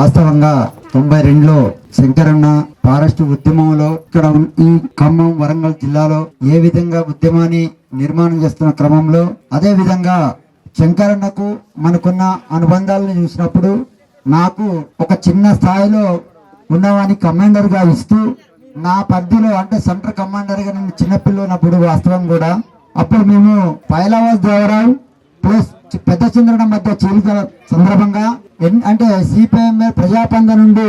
వాస్తవంగా తొంభై రెండులో శంకరన్న ఫారెస్ట్ ఉద్యమంలో ఇక్కడ ఈ ఖమ్మం వరంగల్ జిల్లాలో ఏ విధంగా ఉద్యమాన్ని నిర్మాణం చేస్తున్న క్రమంలో అదే విధంగా శంకరన్నకు మనకున్న అనుబంధాలను చూసినప్పుడు నాకు ఒక చిన్న స్థాయిలో ఉన్నవాని కమాండర్గా ఇస్తూ నా పరిధిలో అంటే సెంటర్ కమాండర్గా నేను నేను చిన్నపిల్లనప్పుడు వాస్తవం కూడా అప్పుడు మేము పైలవాస్ దేవరావు ప్లస్ పెద్ద చంద్రుడ మధ్య చీలికల సందర్భంగా ఎన్- అంటే సిపిఎం ప్రజాపంద నుండి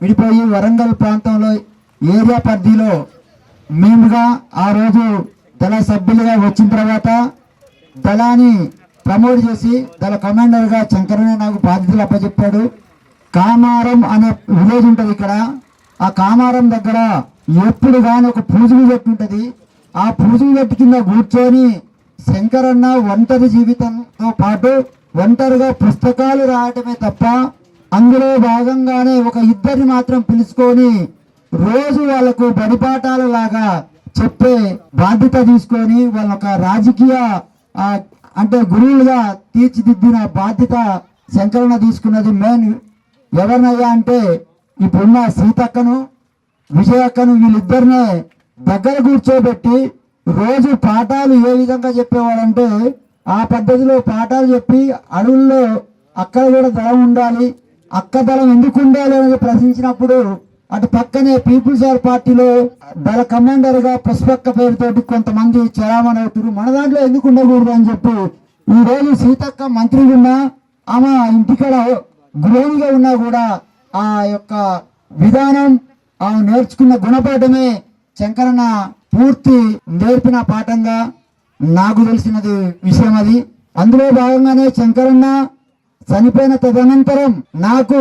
విడిపోయి వరంగల్ ప్రాంతంలో ఏరియా పరిధిలో మేముగా ఆ రోజు దళ సభ్యులుగా వచ్చిన తర్వాత దళాన్ని ప్రమోట్ చేసి దళ కమాండర్గా శంకరనే నాకు బాధ్యతలు అప్పచెప్పాడు. కామారం అనే విలేజ్ ఉంటుంది ఇక్కడ. ఆ కామారం దగ్గర ఎప్పుడు కానీ ఒక పూజలు చెట్టు ఉంటుంది. ఆ పూజలు చెట్టు కింద కూర్చొని శంకరన్న ఒంటరి జీవితంతో పాటు ఒంటరిగా పుస్తకాలు రాయటమే తప్ప అందులో భాగంగానే ఒక ఇద్దరిని మాత్రం పిలుచుకొని రోజు వాళ్ళకు బడిపాఠాల లాగా చెప్పే బాధ్యత తీసుకొని వాళ్ళ ఒక రాజకీయ అంటే గురువులుగా తీర్చిదిద్దిన బాధ్యత శంకరన్న తీసుకున్నది మెయిన్. ఎవరినయ్యా అంటే ఇప్పుడున్న సీతక్కను విజయక్కను వీళ్ళిద్దరినే దగ్గర కూర్చోబెట్టి రోజు పాఠాలు ఏ విధంగా చెప్పేవాడంటే ఆ పద్ధతిలో పాఠాలు చెప్పి అడవుల్లో అక్కడ కూడా దళం ఉండాలి అక్క దళం ఎందుకు ఉండాలి అనేది ప్రశ్నించినప్పుడు అటు పక్కనే పీపుల్స్ ఆర్ పార్టీలో దళ కమాండర్గా పుష్పక్క పేరుతోటి కొంతమంది చలామణి అవుతారు మన దాంట్లో ఎందుకు ఉండకూడదు అని చెప్పి ఈ రోజు సీతక్క మంత్రి ఉన్నా ఆమె ఇంటికాడ గృహిణిగా ఉన్నా కూడా ఆ యొక్క విధానం ఆమె నేర్చుకున్న గుణపాఠమే శంకరన్న పూర్తి నేర్పిన పాఠంగా నాకు తెలిసినది విషయం అది. అందులో భాగంగానే శంకరన్న చనిపోయిన తదనంతరం నాకు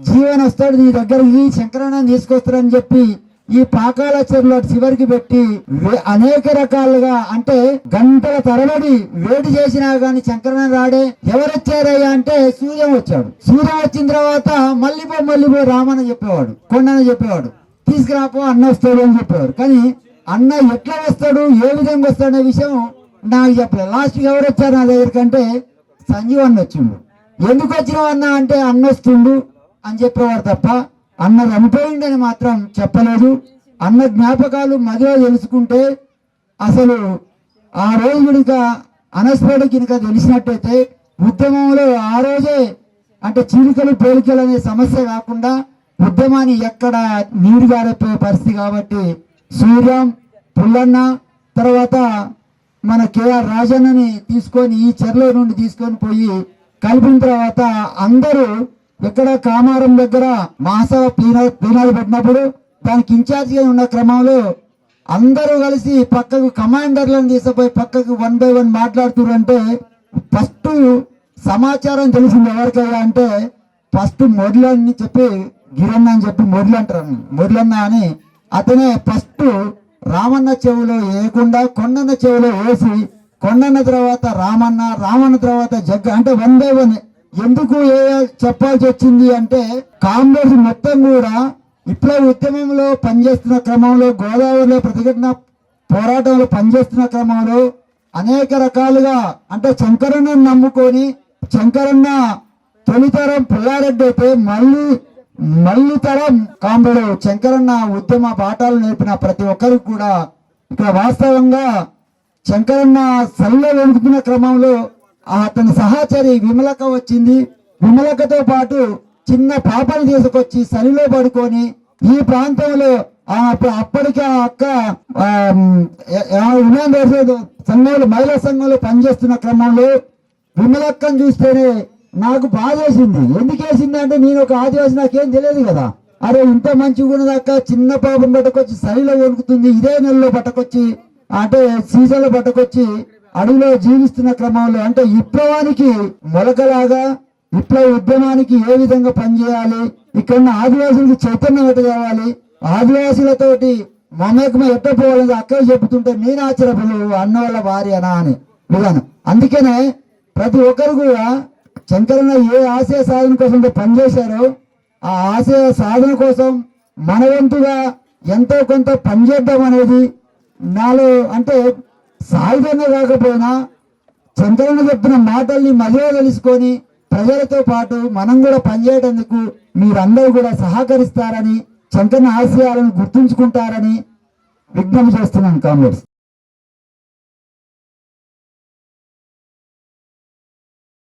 జీవన్ వస్తాడు నీ దగ్గర ఈ శంకరన్న తీసుకొస్తాడని చెప్పి ఈ పాకాల చెరువులో చివరికి పెట్టి అనేక రకాలుగా అంటే గంటల తరబడి వేడి చేసినా గాని శంకరన్న రాడే ఎవరొచ్చారయ్యా అంటే సూర్యం వచ్చాడు. సూర్యం వచ్చిన తర్వాత మళ్ళీ పో మళ్ళీ పో రామని చెప్పేవాడు కొండని చెప్పేవాడు తీసుకురాపో అన్న వస్తాడు అని చెప్పేవాడు. కానీ అన్న ఎట్లా వస్తాడు ఏ విధంగా వస్తాడనే విషయం నాకు చెప్పలేదు. లాస్ట్ ఎవరు వచ్చారు నా దగ్గరికంటే సంజీవ్ అన్న వచ్చిండు. ఎందుకు వచ్చినావు అన్న అంటే అన్న వస్తుండు అని చెప్పేవారు తప్ప అన్న చనిపోయిందని మాత్రం చెప్పలేదు. అన్న జ్ఞాపకాలు మదిలో తెలుసుకుంటే అసలు ఆ రోజు కనుక అనస్ఫోటి కనుక తెలిసినట్టయితే ఉద్యమంలో ఆ రోజే అంటే చీలికలు పోలికలు అనే సమస్య కాకుండా ఉద్యమాన్ని ఎక్కడ నీరు గారిపోయే పరిస్థితి కాబట్టి సూర్యం పుల్లన్న తర్వాత మన కేఆర్ రాజన్నని తీసుకొని ఈ చెర్లో నుండి తీసుకొని పోయి కలిపిన తర్వాత అందరూ ఇక్కడ కామారం దగ్గర మహాసభ పీనాలు పీనాలు పెట్టినప్పుడు దానికి ఇన్ఛార్జిగా ఉన్న క్రమంలో అందరూ కలిసి పక్కకు కమాండర్లను తీసుకుపోయి పక్కకు వన్ బై వన్ మాట్లాడుతున్నారు ఫస్ట్ సమాచారం తెలిసింది ఎవరికైనా అంటే ఫస్ట్ మొదలని చెప్పి గిరన్న అని చెప్పి మొదలు అంటారు మొదలన్న అని అతనే ఫస్ట్ రామన్న చెవిలో వేయకుండా కొండన్న చెవిలో వేసి కొండన్న తర్వాత రామన్న రామన్న తర్వాత జగ్గ అంటే వన్ బై వన్. ఎందుకు ఏ చెప్పాల్సి వచ్చింది అంటే కాంగ్రెస్ మొత్తం కూడా ఇట్లా ఉద్యమంలో పనిచేస్తున్న క్రమంలో గోదావరిలో ప్రతిఘటన పోరాటంలో పనిచేస్తున్న క్రమంలో అనేక రకాలుగా అంటే శంకరన్న నమ్ముకొని శంకరన్న తొలితరం పుల్లారెడ్డి అయితే మళ్ళీ మల్లుతరం తరం శంకరన్న ఉద్యమ పాఠాలు నేర్పిన ప్రతి ఒక్కరికి కూడా ఇక్కడ వాస్తవంగా శంకరన్న సల్ల వెనుకుతున్న క్రమంలో ఆ అతని సహచరి విమలక వచ్చింది. విమలకతో పాటు చిన్న పాపను తీసుకొచ్చి సలిలో పడుకొని ఈ ప్రాంతంలో ఆ అప్పటికే ఆ అక్క ఆ, సంఘంలో మహిళా సంఘంలో పనిచేస్తున్న క్రమంలో విమలక్కను చూస్తేనే నాకు బాధ వేసింది ఎందుకు వేసింది అంటే నేను ఒక ఆదివాసి నాకేం తెలియదు కదా. అరే ఇంత మంచిగా ఉన్నదాకా చిన్న పాపం పట్టుకొచ్చి సరిలో వణుకుతుంది. ఇదే నెలలో పట్టుకొచ్చి అంటే సీజన్లో పట్టుకొచ్చి అడవిలో జీవిస్తున్న క్రమంలో అంటే విప్లవానికి మొలకలాగా విప్లవ ఉద్యమానికి ఏ విధంగా పనిచేయాలి? ఇక్కడ ఉన్న ఆదివాసులకు చైతన్యం ఎట్ట కావాలి? ఆదివాసులతోటి మమేకమై ఎట్ట పోవాలని అక్కడ చెబుతుంటే నేను ఆశ్చర్యపడు అన్న వాళ్ళ భార్య అనా అని. విధానం. అందుకనే ప్రతి ఒక్కరు కూడా చంద్రన్న ఏ ఆశయ సాధన కోసం పనిచేశారో ఆ ఆశయ సాధన కోసం మన వంతుగా ఎంతో కొంత పనిచేద్దాం అనేది నాలో అంటే సాయుధంగా కాకపోయినా చంద్రన్న చెప్పిన మాటల్ని మదిలో తెలుసుకొని ప్రజలతో పాటు మనం కూడా పనిచేయడానికి మీరందరూ కూడా సహకరిస్తారని చంద్రన్న ఆశయాలను గుర్తుంచుకుంటారని విజ్ఞప్తి చేస్తున్నాను కామ్రేడ్స్